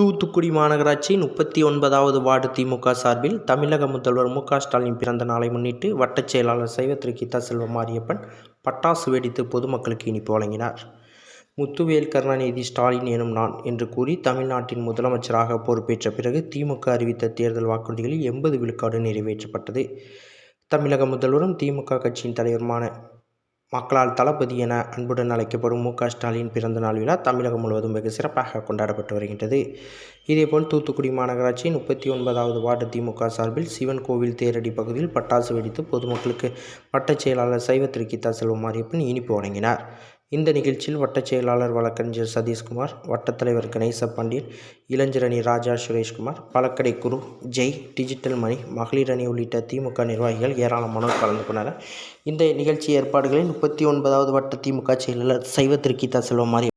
தூத்துக்குடி மாநகராட்சி முப்பத்தி ஒன்பதாவது வார்டு திமுக சார்பில் தமிழக முதல்வர் மு க ஸ்டாலின் பிறந்த நாளை முன்னிட்டு வட்டச் செயலாளர் சைவ திரு கீதா செல்வம் மாரியப்பன் பட்டாசு வெடித்து பொதுமக்களுக்கு இனிப்பு வழங்கினார். முத்துவேல் கருணாநிதி ஸ்டாலின் எனும் நான் என்று கூறி தமிழ்நாட்டின் முதலமைச்சராக பொறுப்பேற்ற பிறகு திமுக அறிவித்த தேர்தல் வாக்குறுதிகளில் எண்பது விழுக்காடு நிறைவேற்றப்பட்டது. தமிழக முதல்வரும் திமுக கட்சியின் தலைவருமான மக்களால் தளபதி என அன்புடன் அழைக்கப்படும் மு க. ஸ்டாலின் பிறந்தநாள் விழா தமிழகம் முழுவதும் வெகு சிறப்பாக கொண்டாடப்பட்டு வருகின்றது. இதேபோல் தூத்துக்குடி மாநகராட்சி முப்பத்தி ஒன்பதாவது வார்டு திமுக சார்பில் சிவன் கோவில் தேரடி பகுதியில் பட்டாசு வெடித்து பொதுமக்களுக்கு வட்டச் செயலாளர் சைவ திரு கீதா செல்வம் மாரியப்பன் இனிப்பு வழங்கினார். இந்த நிகழ்ச்சியில் வட்டச் செயலாளர் வழக்கறிஞர் சதீஷ்குமார் வட்டத்தலைவர் கணேச பாண்டியன் இளைஞர் ராஜா சுரேஷ்குமார் பழக்கடை குரு ஜெய் டிஜிட்டல் மணி மகளிர் அணி உள்ளிட்ட திமுக நிர்வாகிகள் ஏராளமானோர் கலந்து கொண்டனர். இந்த நிகழ்ச்சி ஏற்பாடுகளில் முப்பத்தி ஒன்பதாவது வட்ட திமுக செயலாளர் சைவ திருக்கிதா செல்வமாரி